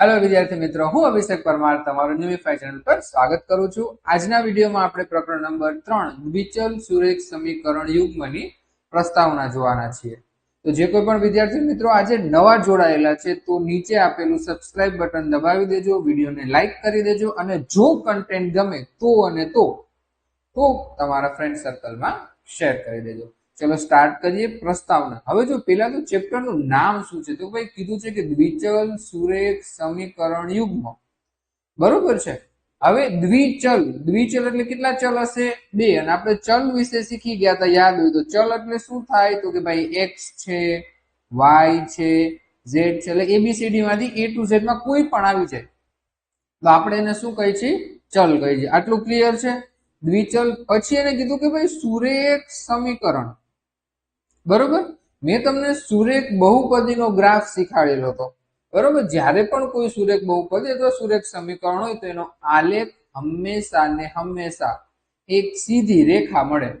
Hello વિદ્યાર્થી મિત્રો. હું અભિષેક પરમાર તમારું ન્યુમિફાઈ ચેનલ પર સ્વાગત કરું છું. આજના વિડીયોમાં આપણે પ્રકરણ નંબર ત્રણ, દ્વિચલ સુરેખ સમીકરણ યુગ્મની પ્રસ્તાવના જોવાના છીએ. તો જે કોઈ પણ વિદ્યાર્થી મિત્રો આજે નવા જોડાયેલા છે, તો નીચે આપેલું સબસ્ક્રાઇબ બટન દબાવી દેજો, વિડીયોને લાઇક કરી દેજો, અને જો કન્ટેન્ટ ગમે તો અને તો તો તમારા ફ્રેન્ડ સર્કલમાં શેર કરી દેજો. ચલો સ્ટાર્ટ કરીએ પ્રસ્તાવના. હવે જો પેલા તો ચેપ્ટરનું નામ શું છે? તો ભાઈ કીધું છે કે દ્વિચલ સુરેખ સમીકરણ યુગ્મ. બરોબર છે? હવે દ્વિચલ. દ્વિચલ એટલે કેટલા ચલ હશે? બે. અને આપણે ચલ વિશે શીખી ગયા હતા, યાદ હોય તો. ચલ એટલે શું થાય? તો કે ભાઈ એક્સ છે વાય છે ઝેડ છે. એટલે એબીસીડી માંથી એ ટુ ઝેડમાં કોઈ પણ આવી જાય. તો આપણે એને શું કહી છીએ ચલ કહી છે. આટલું ક્લિયર છે? દ્વિચલ. પછી એને કીધું કે ભાઈ સુરેખ સમીકરણ. બરોબર? મેં તમને સુરેખ બહુપદીનો ગ્રાફ શીખાડેલો હતો. બરોબર? જ્યારે પણ કોઈ સુરેખ બહુપદી અથવા સુરેખ સમીકરણ હોય તો એનો આલેખ હંમેશા ને હંમેશા એક સીધી રેખા મળે.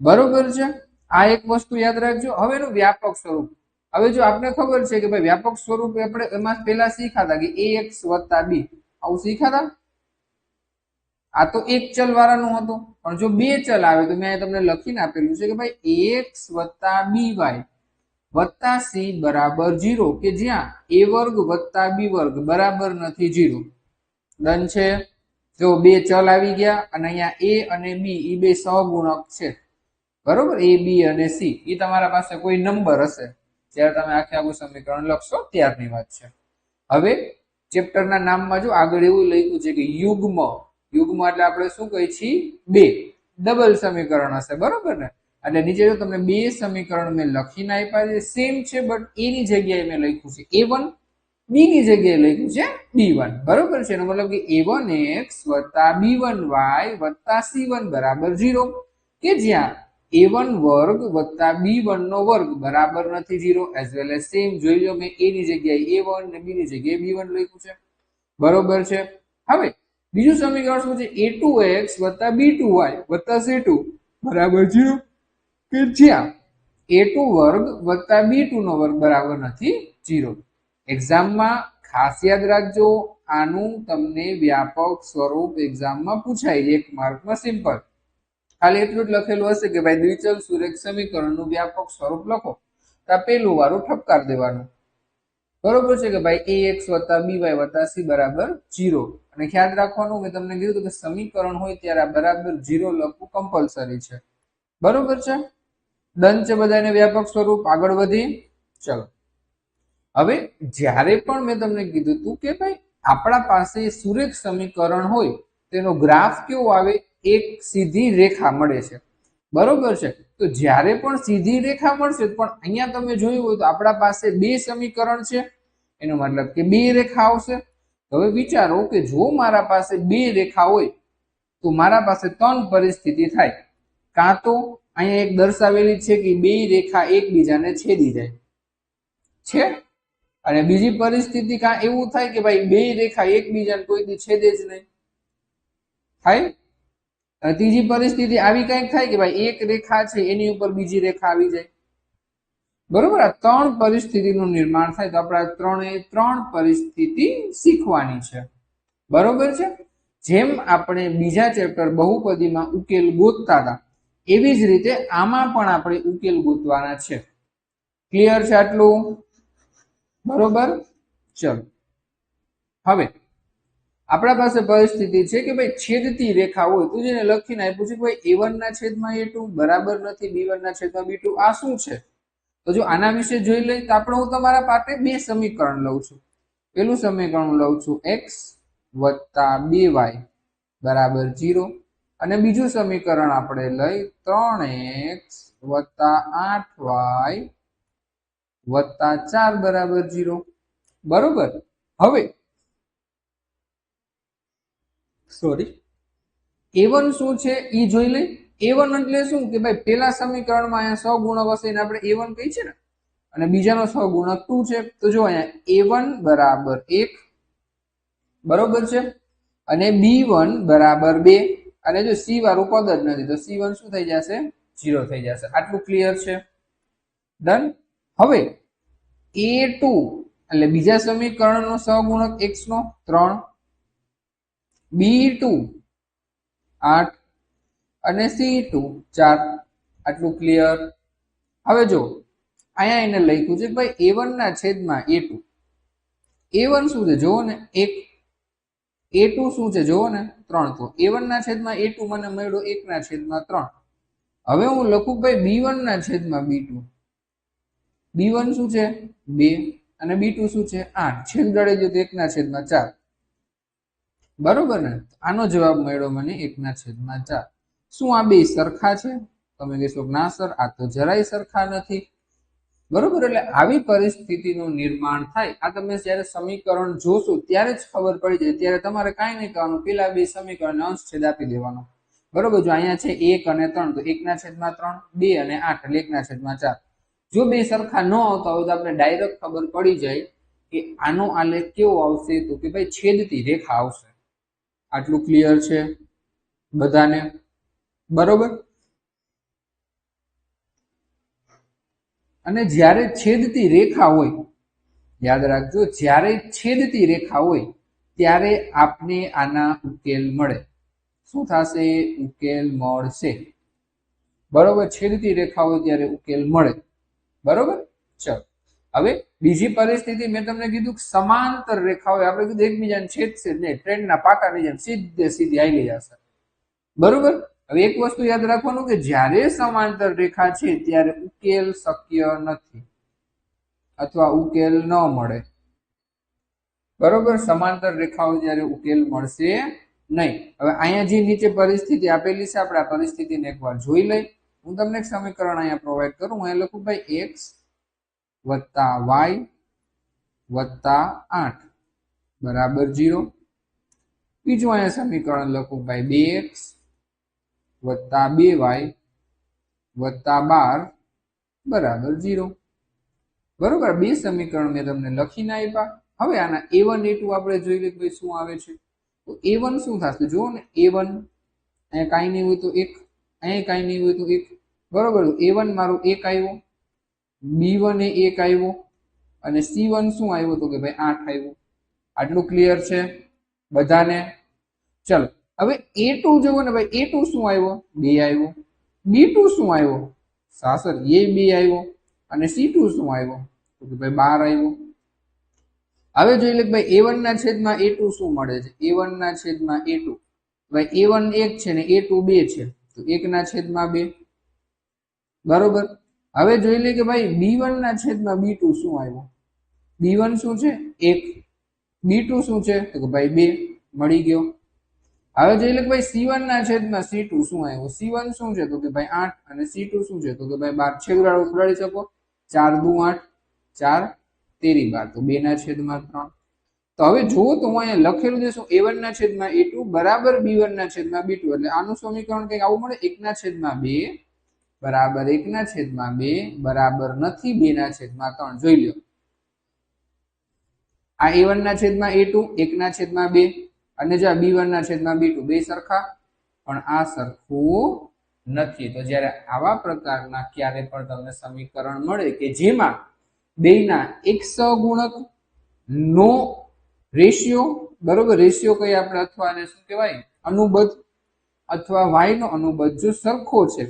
બરોબર છે? આ એક વસ્તુ યાદ રાખજો. હવે એનું વ્યાપક સ્વરૂપ. હવે જો આપને ખબર છે કે ભાઈ વ્યાપક સ્વરૂપ આપણે એમાં પહેલા શીખાતા કે એ એક્સ વત્તા બી. આવું શીખાતા? આ તો એક ચલ વાળાનું હતું. પણ જો બે ચલ આવે, તો મેં તમને લખીને આપેલું છે કે ભાઈ એક્સ વત્તા બી વાય વત્તા સી બરાબર જીરો કે જ્યાં એ વર્ગ વત્તા બી વર્ગ બરાબર નથી જીરો ડન છે? જો બે ચલ આવી ગયા અને અહીંયા એ અને બી એ બે સહગુણક છે. બરોબર? એ બી અને સી એ તમારા પાસે કોઈ નંબર હશે. જ્યારે તમે આખે આખું સમીકરણ લખશો, ત્યારની વાત છે. હવે ચેપ્ટરના નામમાં જો આગળ એવું લખ્યું છે કે યુગ્મ યુગ્મ એટલે આપણે શું કહીએ છીએ? બે. ડબલ સમીકરણ હશે, બરોબર ને? એટલે નીચે જો તમને બે સમીકરણ મેં લખીને આપ્યા છે સેમ છે બટ એની જગ્યાએ મેં લખ્યું છે એ વન બી ની જગ્યાએ લખ્યું છે બી વન બરોબર છે? એનો મતલબ કે એ વન એક્સ વત્તા બી વન વાય વત્તા સી વન બરાબર ઝીરો કે જ્યાં એ વન વર્ગ વત્તા બી વન નો વર્ગ બરાબર નથી zero as well as same જોઈ લો, મેં એની જગ્યાએ એ વન ને બીની જગ્યાએ બી વન લખ્યું છે. બરોબર છે? હવે બીજું સમીકરણ શું છે? એ ટુ એક્સ વત્તા બી ટુ વાય વત્તા સી ટુ બરાબર જીરો. કે જ્યાં એ ટુ વર્ગ વત્તા બી ટુ નો વર્ગ બરાબર નથી, જીરો. એક્ઝામમાં ખાસ યાદ રાખજો, આનું તમને વ્યાપક સ્વરૂપ એક્ઝામમાં પૂછાય, એક માર્કમાં સિમ્પલ ખાલી એટલું જ લખેલું હશે કે ભાઈ દ્વિચલ સુરેખ સમીકરણનું વ્યાપક સ્વરૂપ લખો. તો પેલું વારું ઠપકાર દેવાનું. બરોબર છે કે ભાઈ એ એક્સ વત્તા બી વાય વત્તા સી બરાબર જીરો. અને ખ્યાલ રાખવાનું, મેં તમને કીધું કે સમીકરણ હોય ત્યારે આ બરાબર જીરો લખવું કમ્પલસરી છે. બરોબર છે? ડન છે બધાને વ્યાપક સ્વરૂપ? આગળ વધી. ચલો. હવે જ્યારે પણ મેં તમને કીધું તું કે ભાઈ આપણા પાસે સુરેખ સમીકરણ હોય, તેનો ગ્રાફ કેવો આવે? એક સીધી રેખા મળે છે. બરોબર છે? તો જ્યારે પણ સીધી રેખા મળશે, પણ અહીંયા તમે જોયું હોય તો આપણા પાસે બે સમીકરણ છે. એનો મતલબ કે બે રેખા આવશે. હવે વિચારો કે જો મારા પાસે બે રેખા હોય, તો મારા પાસે ત્રણ પરિસ્થિતિ થાય. કાં તો અહીંયા એક દર્શાવેલી છે કે બે રેખા એકબીજાને છેદી જાય. છે? અને બીજી પરિસ્થિતિ કાં એવું થાય કે ભાઈ બે રેખા એકબીજાને કોઈથી છેદે જ નહીં. થાય? ત્રીજી પરિસ્થિતિ આવી કંઈક થાય કે ભાઈ એક રેખા છે, એની ઉપર બીજી રેખા આવી જાય. બરોબર? આ ત્રણ પરિસ્થિતિનું નિર્માણ થાય તો આપણે ત્રણે ત્રણ પરિસ્થિતિ શીખવાની છે. બરોબર છે? જેમ આપણે બીજા ચેપ્ટર બહુપદીમાં ઉકેલ ગોતતા હતા, એવી જ રીતે આમાં પણ આપણે ઉકેલ ગોતવાના છે. ક્લિયર છે આટલું? બરોબર? ચલો. હવે, આપણા પાસે પરિસ્થિતિ છે કે ભાઈ છેદતી રેખા હોય, તું જેને લખીને આપ્યું છે કે ભાઈ એ ના છેદમાં એ ટુ બરાબર નથી બી ના છેદમાં બી ટુ આ શું છે? તો જો આના વિશે જોઈ લઈ તો આપણે હું તમારા પાસે બે સમીકરણ લઉં છું. પેલું સમીકરણ લઉં છું એક્સ વત્તા બે વાય બરાબર જીરો અને બીજું સમીકરણ આપણે લઈ ત્રણ એક્સ વત્તા આઠ વાય વત્તા ચાર બરાબર જીરો બરોબર? હવે સોરી એ શું છે? એ જોઈ લઈ. એ વન એટલે શું કે ભાઈ પેલા સમીકરણમાં અહીંયા સહગુણક હશે એને આપણે એ વન કહી છે ને? અને બીજાનો સહગુણક ટુ છે. તો જો અહીંયા એ વન બરાબર એક, બરોબર છે? અને બી વન બરાબર બે. અને જો સી વાળું પદ જ નથી, તો સી વન શું થઈ જશે? જીરો થઈ જશે. આટલું ક્લિયર છે? ડન હવે એ ટુ એટલે બીજા સમીકરણનો સહગુણક એક્સ નો ત્રણ. બી ટુ આઠ અને સી ટુ ચાર. આટલું ક્લિયર હવે જો, અહીંયા એને લખ્યું છે ભાઈ એ ના છેદમાં એ ટુ એ વન શું છે? જુઓ ને, એક. એ ટુ શું છે? જુઓ ને, ત્રણ. તો એ ના છેદમાં એ ટુ મને મળ્યો, એક ના છેદમાં ત્રણ. હવે હું લખું ભાઈ બી ના છેદમાં બી ટુ બી વન શું છે? બે. અને બી ટુ શું છે? આઠ. છેદ ગળે જો તો એકના છેદમાં ચાર. બરોબર ને? આનો જવાબ મળ્યો મને એકના છેદમાં ચાર. શું આ બે સરખા છે? તમે કહેશો ના સર, આ તો જરાય સરખા નથી. બરોબર? એટલે આવી પરિસ્થિતિનું નિર્માણ થાય. આ તમે જ્યારે સમીકરણ જોશો, ત્યારે જ ખબર પડી જાય. ત્યારે તમારે કાંઈ નહીં કરવાનું પેલા બે સમીકરણ અંશ છેદ આપી દેવાનો. બરોબર? જો અહીંયા છે એક અને ત્રણ, તો એકના છેદમાં ત્રણ, બે અને આઠ, એટલે એકના છેદમાં ચાર. જો બે સરખા ન આવતા હોય, તો આપણે ડાયરેક્ટ ખબર પડી જાય કે આનો આલેખ કેવો આવશે તો કે ભાઈ છેદતી રેખા આવશે. આટલું ક્લિયર છે? બધાને? બરોબર? અને જ્યારે છેદતી રેખા હોય, યાદ રાખજો, જ્યારે છેદતી રેખા હોય, ત્યારે આપને આના ઉકેલ મળે. શું થશે? ઉકેલ મળશે. બરોબર? છેદતી રેખા હોય ત્યારે ઉકેલ મળે. બરોબર? ચલો. હવે બીજી પરિસ્થિતિ મેં તમને કીધું કે સમાંતર રેખા હોય. આપણે કીધું એકબીજાને છેદશે નહીં. ટ્રેનના પાટાની જેમ સીધે સીધી આવી જશે. બરોબર? હવે એક વસ્તુ યાદ રાખવાનું કે જ્યારે સમાંતર રેખા છે, ત્યારે ઉકેલ શક્ય નથી અથવા ઉકેલ ન મળે. બરોબર? સમાંતર રેખાઓ જ્યારે ઉકેલ મળશે નહીં. હવે અહીંયા જે નીચે પરિસ્થિતિ આપેલી છે, આપણે આ પરિસ્થિતિને એકવાર જોઈ લઈ. હું તમને એક સમીકરણ અહીંયા પ્રોવાઈડ કરું. હું લખું ભાઈ એક્સ વત્તા વાય વત્તા આઠ. બરાબર? જીરો બીજું અહીંયા સમીકરણ લખું ભાઈ બે એક્સ વત્તા બે વાય વત્તા બાર બરાબર જીરો બરોબર, બે સમીકરણ મેં તમને લખીને આપ્યા હવે આના એ વન એ ટુ આપણે જોઈ લઈએ ભાઈ શું આવે છે? તો એ વન શું થશે? જુઓ ને એ વન અહીંયા કાંઈ નહીં હોય તો એક, અહીંયા કાંઈ નહીં હોય તો એક. બરોબર એ વન મારો એક આવ્યો બી વન એ એક આવ્યો, અને સી વન શું આવ્યો તો કે ભાઈ આઠ આવ્યો. આટલું ક્લિયર છે? બધાને? ચલો હવે એ ટુ જુઓ ને ભાઈ એ ટુ શું આવ્યો? બે આવ્યો. બી ટુ શું આવ્યો? સાસર એ બે આવ્યો. અને સી ટુ શું આવ્યો? તો કે ભાઈ બાર આવ્યો. હવે જોઈ લે ભાઈ એ વન ના છેદમાં એ ટુ શું મળે છે? એ વન ના છેદમાં એ ટુ ભાઈ એ વન એક છે ને એ ટુ બે છે. તો એક ના છેદમાં બે. બરોબર? હવે જોઈ લે કે ભાઈ બી વન ના છેદમાં બી ટુ શું આવ્યો? બી વન શું છે? એક. બી ટુ શું છે? તો કે ભાઈ બે. મળી ગયો. હવે જોઈ લે કે ભાઈ સી વન ના છેદમાં સી ટુ શું આવ્યું સી વન શું છે? તો કે ભાઈ આઠ અને સી ટુ શું છે? તો કે ભાઈ બાર છે ઉડાડી શકો. ચાર દુ આઠ, ચાર તેરી બાર. તો બે ના છેદમાં ત્રણ. તો હવે જુઓ તો હું અહીંયા લખેલું છે શું? એ વન ના છેદમાં એ ટુ બરાબર બી વન ના છેદમાં બી ટુ એટલે આનું સમીકરણ કંઈક આવું મળે? એકના છેદમાં બે બરાબર એકના છેદમાં બે બરાબર નથી બે ના છેદમાં ત્રણ. જોઈ લો આ એ વન ના છેદમાં એ ટુ એકના છેદમાં બે અને જો બી વન ના છેદમાં બી ટુ, બે સરખા, પણ આ સરખું નથી. તો જ્યારે આવા પ્રકારના ક્યારે પણ તમને સમીકરણ મળે કે જેમાં બેયના એક સહગુણક નો રેશિયો, બરોબર, રેશિયો કઈ આપણે અથવા એને શું કહેવાય? અનુબદ્ધ અથવા વાય નો અનુબદ્ધ જો સરખો છે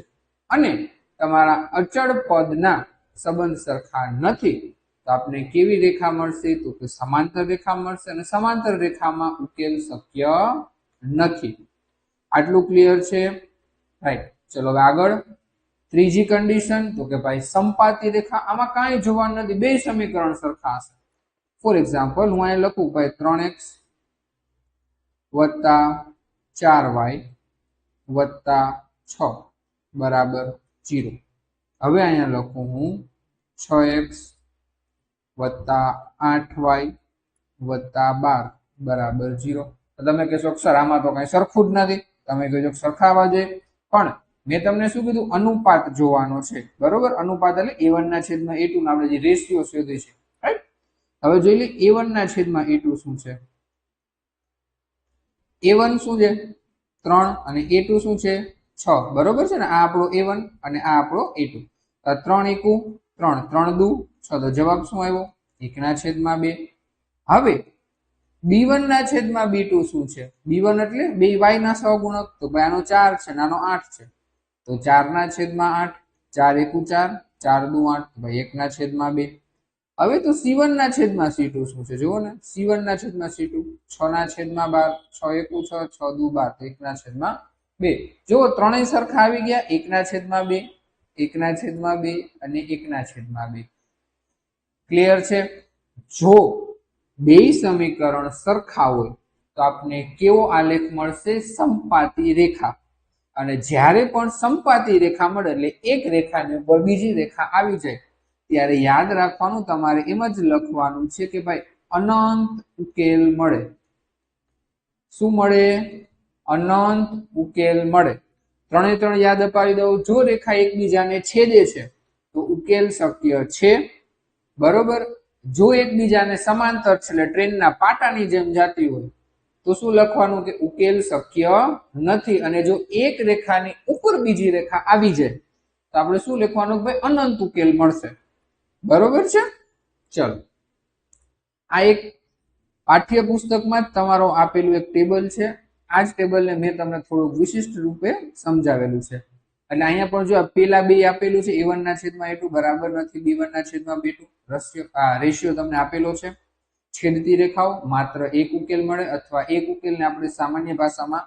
અને તમારા અચળ પદના સંબંધ સરખા નથી તો આપને કેવી રેખા મળશે? તો કે સમાંતર રેખા મળશે અને સમાંતર રેખામાં ઉકેલ શક્ય નથી. આટલું ક્લિયર છે? રાઈટ ચલો આગળ. ત્રીજી કન્ડિશન તો કે ભાઈ સંપાતી રેખા, આમાં કાંઈ જોવાનું નથી. બે સમીકરણ સરખા હશે. ફોર એક્ઝામ્પલ હું અહીં લખું, ભાઈ ત્રણ એક્સ વત્તા ચાર વાય વત્તા છ, બરાબર જીરો હવે અહીંયા લખું હું છ એક્સ વત્તા આઠ વાય વત્તા બાર, બરાબર જીરો તમે કહેશો સર, આમાં તો કઈ સરખું જ નથી. તમે કહેજો સરખાવા જોઈએ પણ મેં તમને શું કીધું? અનુપાત જોવાનો છે. બરોબર? અનુપાત એટલે એ વન ના છેદમાં એ ટુ આપણે જે રેશિયો શોધી છે રાઈટ હવે જોઈ લઈએ એ વન ના છેદમાં એ ટુ શું છે? એ વન શું છે? ત્રણ અને એ ટુ શું છે? છ. બરોબર છે ને? આ આપણો એ વન અને આ આપણો એ ટુ ત્રણ એકુ ત્રણ ત્રણ દુ. છ તો જવાબ શું આવ્યો? એકના છેદમાં બે. હવે બી વન ના છેદમાં બી ટુ શું છે? બી વન એટલે બે વાય ના સહગુણક. તો ભાઈ આનો ચાર છે નાનો આઠ છે. તો ચાર ના છેદમાં આઠ, ચાર એકુ ચાર ચાર દુ આઠ. ભાઈ એકના છેદમાં બે. હવે તો સી વન ના છેદમાં સી ટુ શું છે? જુઓ ને. સી વન ના છેદમાં સી ટુ છ ના છેદમાં બાર, છ એકુ છ છ દુ બાર. તો એકના છેદમાં બે. જુઓ ત્રણેય સરખા આવી ગયા. એકના છેદમાં બે. એકના છેદમાં બે અને એકના છેદમાં બે. ક્લિયર છે? જો બે સમીકરણ સરખા હોય, તો આપને કેવો આલેખ મળશે? સંપાતી રેખા. અને જ્યારે પણ સંપાતી રેખા મળે, એટલે એક રેખાને ઉપર બીજી રેખા આવી જાય, ત્યારે યાદ રાખવાનું તમારે એમ જ લખવાનું છે કે ભાઈ, અનંત ઉકેલ મળે. શું મળે? અનંત ઉકેલ મળે. ત્રણે ત્રણ યાદ અપાવી દઉં. જો રેખા એકબીજાને છેદે છે, તો ઉકેલ શક્ય છે. બરોબર? જો એકબીજાને સમાંતર છે, એટલે ટ્રેનના પાટાની જેમ જાતી હોય, તો શું લખવાનું કે ઉકેલ શક્ય નથી? અને જો એક રેખાની ઉપર બીજી રેખા આવી જાય, તો આપણે શું લખવાનું ભાઈ અનંત ઉકેલ મળશે. બરોબર છે? ચલો. આ એક પાઠ્યપુસ્તકમાં જ તમારો આપેલું એક ટેબલ છે. આ જ ટેબલને મેં તમને થોડુંક વિશિષ્ટ રૂપે સમજાવેલું છે. એટલે અહીંયા પણ જો પેલા બે આપેલું છે એ ના છેદમાં એટલું બરાબર નથી બી ના છેદમાં બે ટુ રસ્યો રેશિયો તમને આપેલો છે. છેદતી રેખાઓ, માત્ર એક ઉકેલ મળે અથવા એક ઉકેલને આપણે સામાન્ય ભાષામાં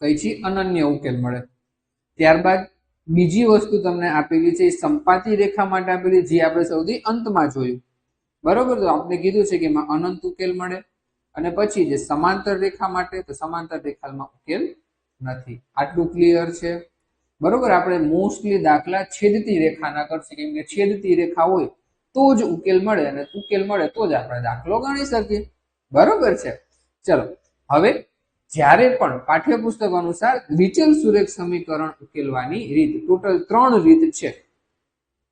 કહી છીએ અનન્ય ઉકેલ મળે. ત્યારબાદ બીજી વસ્તુ તમને આપેલી છે, એ સંપાતી રેખા માટે આપેલી, જે આપણે સૌથી અંતમાં જોયું. બરોબર? તો આપણે કીધું છે કે એમાં અનંત ઉકેલ મળે અને પછી જે સમાંતર રેખા માટે, તો સમાંતર રેખામાં ઉકેલ નથી. આટલું ક્લિયર છે. બરોબર? આપણે મોસ્ટલી દાખલા છેદતી રેખાના કરશે. કેમ કે છેદતી રેખા હોય, તો જ ઉકેલ મળે અને ઉકેલ મળે તો જ આપણે દાખલો ગણી શકીએ. બરોબર છે? ચલો, હવે જ્યારે પણ પાઠ્યપુસ્તક અનુસાર વિચલ સુરેખ સમીકરણ ઉકેલવાની રીત, ટોટલ ત્રણ રીત છે.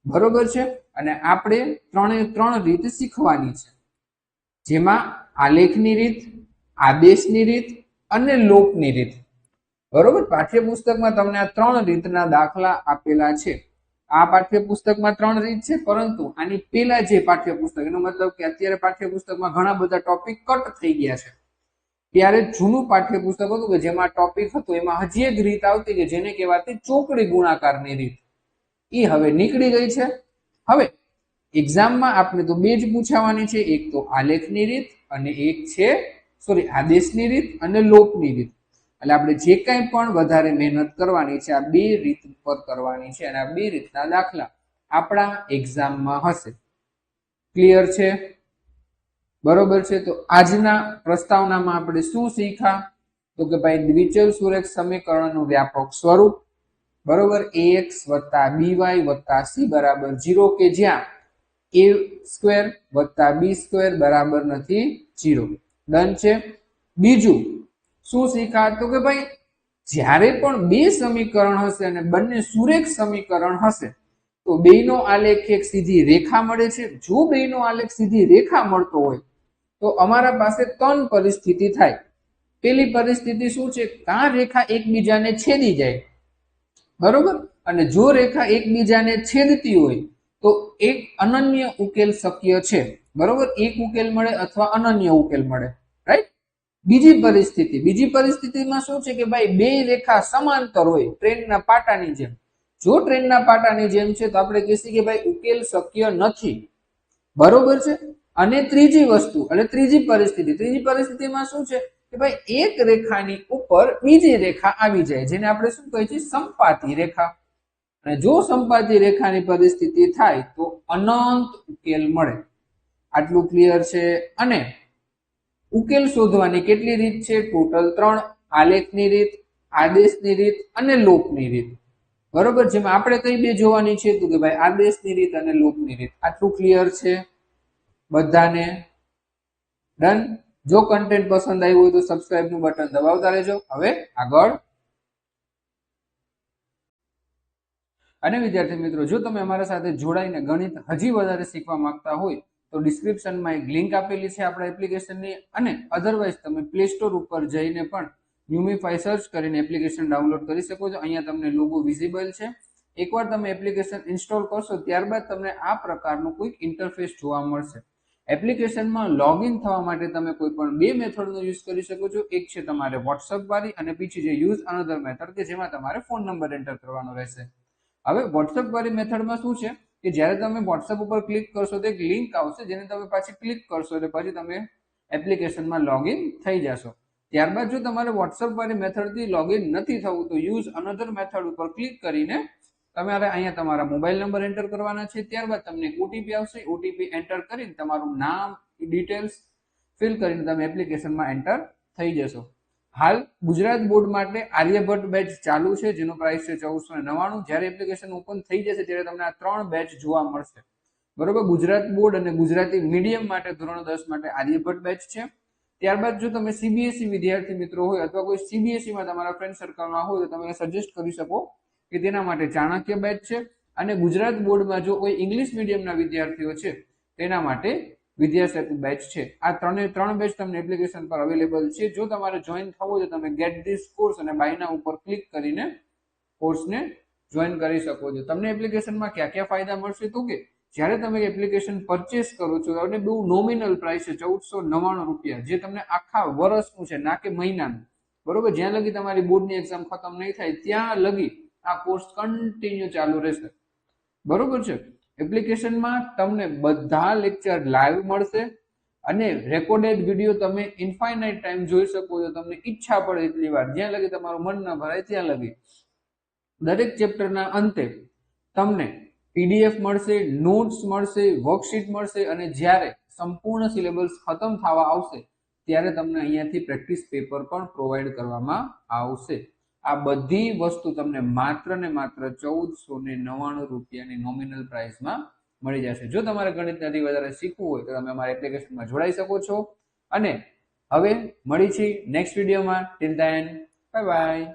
બરોબર છે? અને આપણે ત્રણે ત્રણ રીત શીખવાની છે. જેમાં આલેખની રીત, આદેશની રીત અને લોકની રીત. બરોબર? પાઠ્યપુસ્તકમાં તમને આ ત્રણ રીતના દાખલા આપેલા છે. આ પાઠ્યપુસ્તકમાં ત્રણ રીત છે, પરંતુ આની પેલા જે પાઠ્યપુસ્તક, એનો મતલબ કે અત્યારે પાઠ્યપુસ્તકમાં ઘણા બધા ટોપિક કટ થઈ ગયા છે. ત્યારે જૂનું પાઠ્યપુસ્તક હતું કે જેમાં ટોપિક હતો, એમાં હજી એક રીત આવતી કે જેને કહેવાતી ચોકડી ગુણાકારની રીત. એ હવે નીકળી ગઈ છે. હવે એક્ઝામમાં આપણે તો બે જ પૂછાવાની છે. એક તો આલેખની રીત અને એક છે સોરી આદેશની રીત અને લોકની રીત. એટલે આપણે જે કંઈ પણ વધારે મહેનત કરવાની છે, આ બે રીત પર કરવાની છે અને આ બે રીતના દાખલા આપણા એક્ઝામમાં હશે. ક્લિયર છે? બરોબર છે? તો આજના પ્રસ્તાવનામાં આપણે શું શીખ્યા? તો કે ભાઈ દ્વિચલ સુરેખ સમીકરણનું વ્યાપક સ્વરૂપ, બરોબર? એક્સ વત્તા બીવાય વત્તા સી બરાબર જીરો કે જ્યાં એ સ્ક્વેર વત્તા બી સ્ક્વેર બરાબર નથી જીરો ડન છે? બીજું, શું શીખ્યા તો કે ભાઈ, જ્યારે પણ બે સમીકરણ હશે અને બંને સુરેખ સમીકરણ હશે, તો બેનો આલેખ એક સીધી રેખા મળે છે. જો બેનો આલેખ સીધી રેખા મળતો હોય, તો અમારા પાસે ત્રણ પરિસ્થિતિ થાય. પેલી પરિસ્થિતિ શું છે? કાં રેખા એકબીજાને છેદી જાય. બરોબર? અને જો રેખા એકબીજાને છેદતી હોય તો એક અનન્ય ઉકેલ શક્ય છે. બરોબર? એક ઉકેલ મળે અથવા અનન્ય ઉકેલ મળે. રાઈટ બીજી પરિસ્થિતિ. બીજી પરિસ્થિતિમાં શું છે કે ભાઈ બે રેખા સમાંતર હોય, ટ્રેનના પાટાની જેમ. જો ટ્રેનના પાટાની જેમ છે, તો આપણે કહીશું કે ભાઈ ઉકેલ શક્ય નથી. બરોબર છે? અને ત્રીજી વસ્તુ, એટલે ત્રીજી પરિસ્થિતિ. ત્રીજી પરિસ્થિતિમાં શું છે કે ભાઈ એક રેખાની ઉપર બીજી રેખા આવી જાય, જેને આપણે શું કહીએ છીએ સંપાતી રેખા. અને જો સંપાતી રેખાની પરિસ્થિતિ થાય તો અનંત ઉકેલ મળે. આટલું ક્લિયર છે. અને ઉકેલ શોધવાની કેટલી રીત છે? ટોટલ ત્રણ આલેખની રીત, આદેશની રીત અને લોકની રીત. બરોબર? જેમાં આપણે કઈ બે જોવાની છે તો કે ભાઈ આદેશની રીત અને લોકની રીત. આટલું ક્લિયર છે. બધાને ડન જો કન્ટેન્ટ પસંદ આવ્યું હોય તો સબસ્ક્રાઇબનું બટન દબાવતા રહેજો. હવે આગળ અને વિદ્યાર્થી મિત્રો, જો તમે અમારા સાથે જોડાઈને ગણિત હજી વધારે શીખવા માંગતા હોય, તો ડિસ્ક્રિપ્શનમાં એક લિંક આપેલી છે આપણા એપ્લિકેશનની અને અધરવાઇઝ તમે પ્લે સ્ટોર ઉપર જઈને પણ ન્યુમિફાઈ સર્ચ કરીને એપ્લિકેશન ડાઉનલોડ કરી શકો છો. અહીંયા તમને લોગો વિઝિબલ છે. એકવાર તમે એપ્લિકેશન ઇન્સ્ટોલ કરશો, ત્યારબાદ તમને આ પ્રકારનું કોઈક ઇન્ટરફેસ જોવા મળશે. એપ્લિકેશનમાં લોગિન થવા માટે તમે કોઈ પણ બે મેથડનો યુઝ કરી શકો છો. એક છે તમારે વોટ્સઅપ વાળી અને બીજી છે યુઝ અનધર મેથડ કે જેમાં તમારે ફોન નંબર એન્ટર કરવાનો રહેશે. હવે વોટ્સઅપ વાળી મેથડમાં શું છે? કે જ્યારે તમે વોટ્સઅપ ઉપર ક્લિક કરશો તો એક લિંક આવશે જેને તમે પાછી ક્લિક કરશો એટલે પછી તમે એપ્લિકેશનમાં લોગિન થઈ જશો. ત્યારબાદ જો તમારે વોટ્સઅપ વાળી મેથડથી લોગિન નથી થવું તો યુઝ અનધર મેથડ ઉપર ક્લિક કરીને તમારે અહીંયા તમારા મોબાઈલ નંબર એન્ટર કરવાના છે. ત્યારબાદ તમને ઓટીપી આવશે. ઓટીપી એન્ટર કરીને તમારું નામ ડિટેલ્સ ફિલ કરીને તમે એપ્લિકેશનમાં એન્ટર થઈ જશો. હાલ ગુજરાત બોર્ડ માટે આર્યભટ્ટ બેચ ચાલુ છે, જેનો પ્રાઇસ છે ચૌદસો નવ્વાણું. જ્યારે એપ્લિકેશન ઓપન થઈ જશે, ત્યારે તમને આ ત્રણ બેચ જોવા મળશે. બરોબર? ગુજરાત બોર્ડ અને ગુજરાતી મીડિયમ માટે, ધોરણ દસ માટે આર્યભટ્ટ બેચ છે. ત્યારબાદ જો તમે સીબીએસઈ વિદ્યાર્થી મિત્રો હોય, અથવા કોઈ સીબીએસઈમાં તમારા ફ્રેન્ડ સર્કલમાં હોય, તો તમે સજેસ્ટ કરી શકો કે તેના માટે ચાણક્ય બેચ છે. અને ગુજરાત બોર્ડમાં જો કોઈ ઇંગ્લિશ મીડિયમના વિદ્યાર્થીઓ છે, તેના માટે વિદ્યાસેતુ બેચ છે. આ ત્રણે ત્રણ બેચ તમને એપ્લિકેશન પર અવેલેબલ છે. જો તમારે જોઈન થવું હોય તો તમે ગેટ ધીસ કોર્સ અને બાયના ઉપર ક્લિક કરીને કોર્સને જોઈન કરી શકો છો. તમને એપ્લિકેશનમાં ક્યાં ક્યાં ફાયદા મળશે તો કે જ્યારે તમે એપ્લિકેશન પરચેસ કરો છો, અને બહુ નોમિનલ પ્રાઇસ છે, ચૌદસો નવ્વાણું રૂપિયા, જે તમને આખા વર્ષનું છે, ના કે મહિનાનું. બરોબર? જ્યાં લગી તમારી બોર્ડની એક્ઝામ ખતમ નહીં થાય, ત્યાં લગી આ કોર્સ કન્ટિન્યુ ચાલુ રહેશે. બરોબર છે? એપ્લિકેશનમાં તમને બધા લેક્ચર લાઈવ મળશે અને રેકોર્ડેડ વીડિયો તમે ઇન્ફાઇનાઇટ ટાઈમ જોઈ શકો છો. તમને ઈચ્છા પડે એટલી વાર. જ્યાં લગી તમારું મન ન ભરાય, ત્યાં લગી. દરેક ચેપ્ટરના અંતે તમને પીડીએફ મળશે નોટ્સ મળશે વર્કશીટ મળશે અને જ્યારે સંપૂર્ણ સિલેબસ ખતમ થવા આવશે, ત્યારે તમને અહીંયાથી પ્રેક્ટિસ પેપર પણ પ્રોવાઈડ કરવામાં આવશે. આ બધી વસ્તુ તમને માત્ર ને માત્ર ચૌદસો ને નવ્વાણું રૂપિયાની નોમિનલ પ્રાઇસમાં મળી જશે. જો તમારે ગણિત નથી વધારે શીખવું હોય તો તમે અમારા એપ્લિકેશનમાં જોડાઈ શકો છો. અને હવે મળી છે નેક્સ્ટ વિડીયોમાં ટિલ ધેન બાય બાય